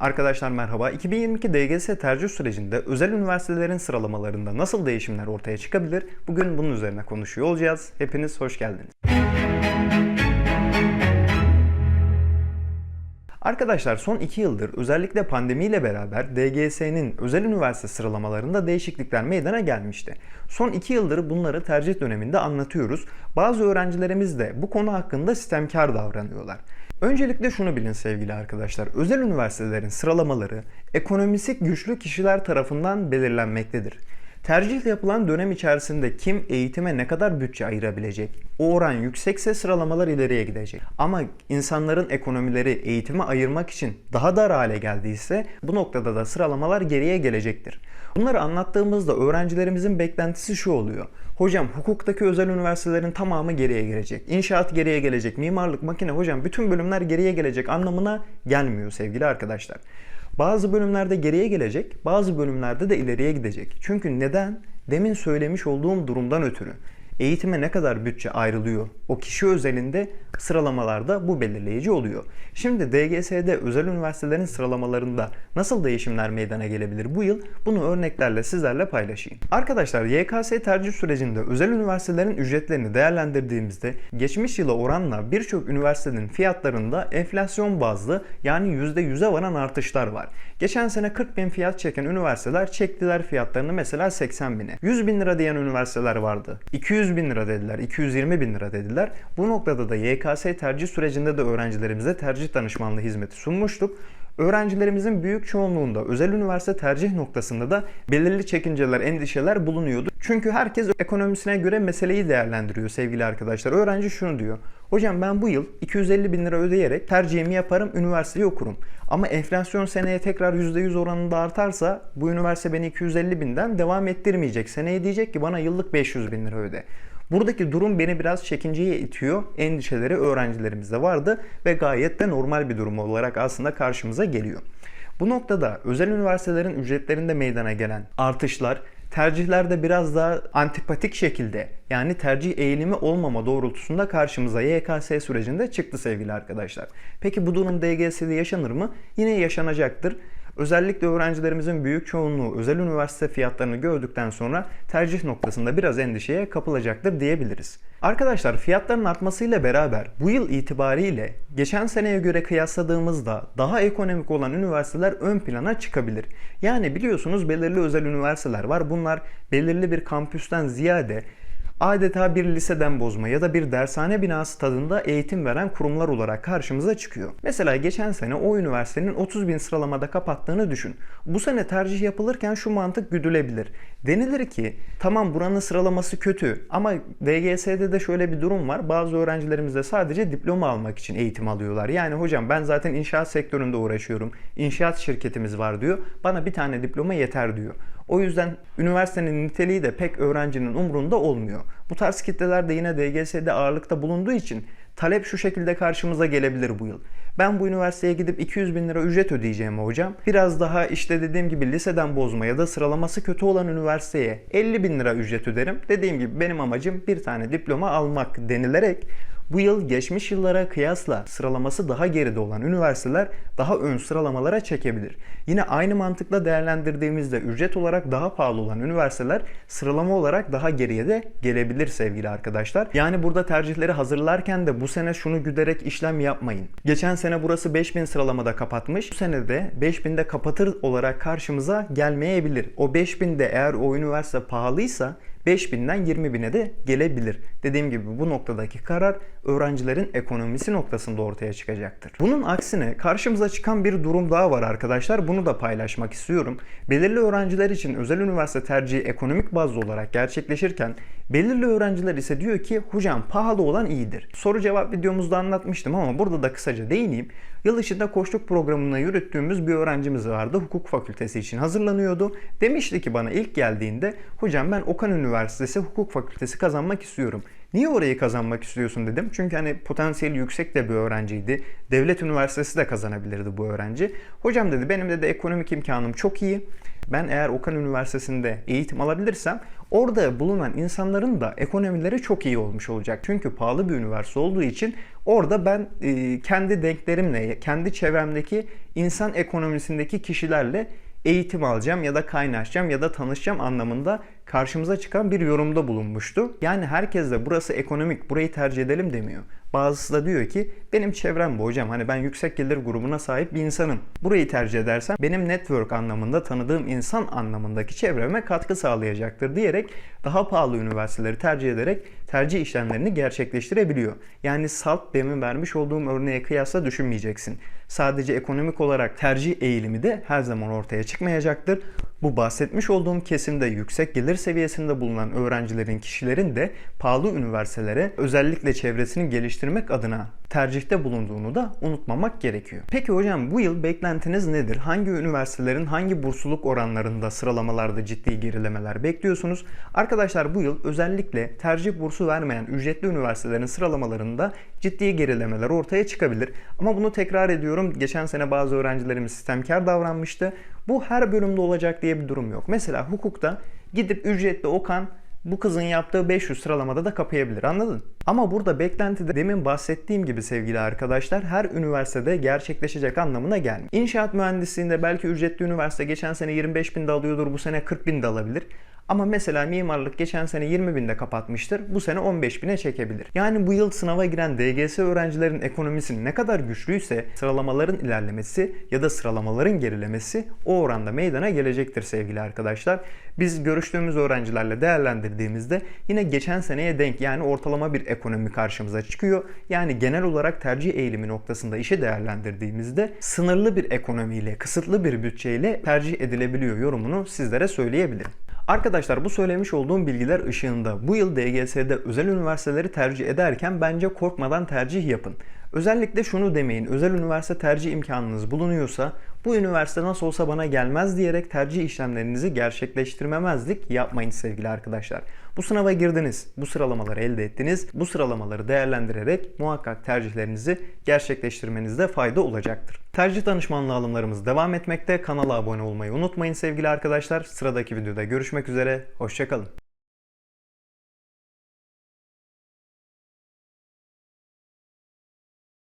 Arkadaşlar merhaba. 2022 DGS tercih sürecinde özel üniversitelerin sıralamalarında nasıl değişimler ortaya çıkabilir? Bugün bunun üzerine konuşuyor olacağız. Hepiniz hoş geldiniz. Arkadaşlar son 2 yıldır özellikle pandemiyle beraber DGS'nin özel üniversite sıralamalarında değişiklikler meydana gelmişti. Son 2 yıldır bunları tercih döneminde anlatıyoruz. Bazı öğrencilerimiz de bu konu hakkında sistemkar davranıyorlar. Öncelikle şunu bilin sevgili arkadaşlar. Özel üniversitelerin sıralamaları ekonomisi güçlü kişiler tarafından belirlenmektedir. Tercih yapılan dönem içerisinde kim eğitime ne kadar bütçe ayırabilecek? O oran yüksekse sıralamalar ileriye gidecek. Ama insanların ekonomileri eğitime ayırmak için daha dar hale geldiyse bu noktada da sıralamalar geriye gelecektir. Bunları anlattığımızda öğrencilerimizin beklentisi şu oluyor. Hocam hukuktaki özel üniversitelerin tamamı geriye gelecek. İnşaat geriye gelecek. Mimarlık, makine hocam bütün bölümler geriye gelecek anlamına gelmiyor sevgili arkadaşlar. Bazı bölümlerde geriye gelecek, bazı bölümlerde de ileriye gidecek. Çünkü neden? Demin söylemiş olduğum durumdan ötürü. Eğitime ne kadar bütçe ayrılıyor? O kişi özelinde sıralamalarda bu belirleyici oluyor. Şimdi DGS'de özel üniversitelerin sıralamalarında nasıl değişimler meydana gelebilir bu yıl? Bunu örneklerle sizlerle paylaşayım. Arkadaşlar YKS tercih sürecinde özel üniversitelerin ücretlerini değerlendirdiğimizde geçmiş yıla oranla birçok üniversitenin fiyatlarında enflasyon bazlı yani %100'e varan artışlar var. Geçen sene 40 bin fiyat çeken üniversiteler çektiler fiyatlarını mesela 80 bine. 100 bin lira diyen üniversiteler vardı. 200 bin lira dediler, 220 bin lira dediler. Bu noktada da YKS tercih sürecinde de öğrencilerimize tercih danışmanlığı hizmeti sunmuştuk. Öğrencilerimizin büyük çoğunluğunda özel üniversite tercih noktasında da belirli çekinceler, endişeler bulunuyordu. Çünkü herkes ekonomisine göre meseleyi değerlendiriyor sevgili arkadaşlar. Öğrenci şunu diyor. Hocam ben bu yıl 250 bin lira ödeyerek tercihimi yaparım, üniversiteyi okurum. Ama enflasyon seneye tekrar %100 oranında artarsa bu üniversite beni 250 binden devam ettirmeyecek. Seneye diyecek ki bana yıllık 500 bin lira öde. Buradaki durum beni biraz çekinceye itiyor. Endişeleri öğrencilerimizde vardı ve gayet de normal bir durum olarak aslında karşımıza geliyor. Bu noktada özel üniversitelerin ücretlerinde meydana gelen artışlar tercihlerde biraz daha antipatik şekilde yani tercih eğilimi olmama doğrultusunda karşımıza YKS sürecinde çıktı sevgili arkadaşlar. Peki bu durum DGS'de yaşanır mı? Yine yaşanacaktır. Özellikle öğrencilerimizin büyük çoğunluğu özel üniversite fiyatlarını gördükten sonra tercih noktasında biraz endişeye kapılacaktır diyebiliriz. Arkadaşlar fiyatların artmasıyla beraber bu yıl itibariyle geçen seneye göre kıyasladığımızda daha ekonomik olan üniversiteler ön plana çıkabilir. Yani biliyorsunuz belirli özel üniversiteler var. Bunlar belirli bir kampüsten ziyade adeta bir liseden bozma ya da bir dershane binası tadında eğitim veren kurumlar olarak karşımıza çıkıyor. Mesela geçen sene o üniversitenin 30 bin sıralamada kapattığını düşün. Bu sene tercih yapılırken şu mantık güdülebilir. Denilir ki tamam buranın sıralaması kötü ama DGS'de de şöyle bir durum var. Bazı öğrencilerimiz de sadece diploma almak için eğitim alıyorlar. Yani hocam ben zaten inşaat sektöründe uğraşıyorum. İnşaat şirketimiz var diyor. Bana bir tane diploma yeter diyor. O yüzden üniversitenin niteliği de pek öğrencinin umrunda olmuyor. Bu tarz kitleler de yine DGS'de ağırlıkta bulunduğu için talep şu şekilde karşımıza gelebilir bu yıl. Ben bu üniversiteye gidip 200 bin lira ücret ödeyeceğim hocam. Biraz daha işte dediğim gibi liseden bozma ya da sıralaması kötü olan üniversiteye 50 bin lira ücret öderim. Dediğim gibi benim amacım bir tane diploma almak denilerek bu yıl geçmiş yıllara kıyasla sıralaması daha geride olan üniversiteler daha ön sıralamalara çekebilir. Yine aynı mantıkla değerlendirdiğimizde ücret olarak daha pahalı olan üniversiteler sıralama olarak daha geriye de gelebilir sevgili arkadaşlar. Yani burada tercihleri hazırlarken de bu sene şunu güderek işlem yapmayın. Geçen sene burası 5000 sıralamada kapatmış. Bu sene de 5000'de kapatır olarak karşımıza gelmeyebilir. O 5000'de eğer o üniversite pahalıysa 5000'den 20.000'e de gelebilir. Dediğim gibi bu noktadaki karar öğrencilerin ekonomisi noktasında ortaya çıkacaktır. Bunun aksine karşımıza çıkan bir durum daha var arkadaşlar. Bunu da paylaşmak istiyorum. Belirli öğrenciler için özel üniversite tercihi ekonomik bazlı olarak gerçekleşirken belirli öğrenciler ise diyor ki hocam pahalı olan iyidir. Soru cevap videomuzda anlatmıştım ama burada da kısaca değineyim. Yıl içinde koçluk programına yürüttüğümüz bir öğrencimiz vardı. Hukuk fakültesi için hazırlanıyordu. Demişti ki bana ilk geldiğinde hocam ben Okan Üniversitesi Hukuk Fakültesi kazanmak istiyorum. Niye orayı kazanmak istiyorsun dedim. Çünkü hani potansiyeli yüksek de bir öğrenciydi. Devlet üniversitesi de kazanabilirdi bu öğrenci. Hocam dedi benim de ekonomik imkanım çok iyi. Ben eğer Okan Üniversitesi'nde eğitim alabilirsem Orada bulunan insanların da ekonomileri çok iyi olmuş olacak. Çünkü pahalı bir üniversite olduğu için orada ben e, kendi denklerimle, kendi çevremdeki insan ekonomisindeki kişilerle eğitim alacağım ya da kaynaşacağım ya da tanışacağım anlamında karşımıza çıkan bir yorumda bulunmuştu. Yani herkes de burası ekonomik, burayı tercih edelim demiyor. Bazısı da diyor ki benim çevrem bu hocam. Hani ben yüksek gelir grubuna sahip bir insanım. Burayı tercih edersem benim network anlamında tanıdığım insan anlamındaki çevreme katkı sağlayacaktır diyerek daha pahalı üniversiteleri tercih ederek tercih işlemlerini gerçekleştirebiliyor. Yani salt demin vermiş olduğum örneğe kıyasla düşünmeyeceksin. Sadece ekonomik olarak tercih eğilimi de her zaman ortaya çıkmayacaktır. Bu bahsetmiş olduğum kesimde yüksek gelir seviyesinde bulunan öğrencilerin, kişilerin de pahalı üniversitelere özellikle çevresini geliştirmek adına tercihte bulunduğunu da unutmamak gerekiyor. Peki hocam bu yıl beklentiniz nedir? Hangi üniversitelerin hangi bursluluk oranlarında sıralamalarda ciddi gerilemeler bekliyorsunuz? Arkadaşlar bu yıl özellikle tercih bursu vermeyen ücretli üniversitelerin sıralamalarında ciddi gerilemeler ortaya çıkabilir. Ama bunu tekrar ediyorum. Geçen sene bazı öğrencilerimiz sistemkar davranmıştı. Bu her bölümde olacak diye bir durum yok. Mesela hukukta gidip ücretli okan bu kızın yaptığı 500 sıralamada da kapayabilir anladın? Ama burada beklentide demin bahsettiğim gibi sevgili arkadaşlar her üniversitede gerçekleşecek anlamına gelmiyor. İnşaat mühendisliğinde belki ücretli üniversite geçen sene 25 bin de alıyordur bu sene 40 bin de alabilir. Ama mesela mimarlık geçen sene 20 binde kapatmıştır. Bu sene 15 bine çekebilir. Yani bu yıl sınava giren DGS öğrencilerin ekonomisi ne kadar güçlüyse sıralamaların ilerlemesi ya da sıralamaların gerilemesi o oranda meydana gelecektir sevgili arkadaşlar. Biz görüştüğümüz öğrencilerle değerlendirdiğimizde yine geçen seneye denk yani ortalama bir ekonomi karşımıza çıkıyor. Yani genel olarak tercih eğilimi noktasında işi değerlendirdiğimizde sınırlı bir ekonomiyle, kısıtlı bir bütçeyle tercih edilebiliyor yorumunu sizlere söyleyebilirim. Arkadaşlar bu söylemiş olduğum bilgiler ışığında bu yıl DGS'de özel üniversiteleri tercih ederken bence korkmadan tercih yapın. Özellikle şunu demeyin, özel üniversite tercih imkanınız bulunuyorsa bu üniversite nasıl olsa bana gelmez diyerek tercih işlemlerinizi gerçekleştirmemezlik yapmayın sevgili arkadaşlar. Bu sınava girdiniz, bu sıralamaları elde ettiniz. Bu sıralamaları değerlendirerek muhakkak tercihlerinizi gerçekleştirmenizde fayda olacaktır. Tercih danışmanlığı alımlarımız devam etmekte. Kanala abone olmayı unutmayın sevgili arkadaşlar. Sıradaki videoda görüşmek üzere, hoşçakalın.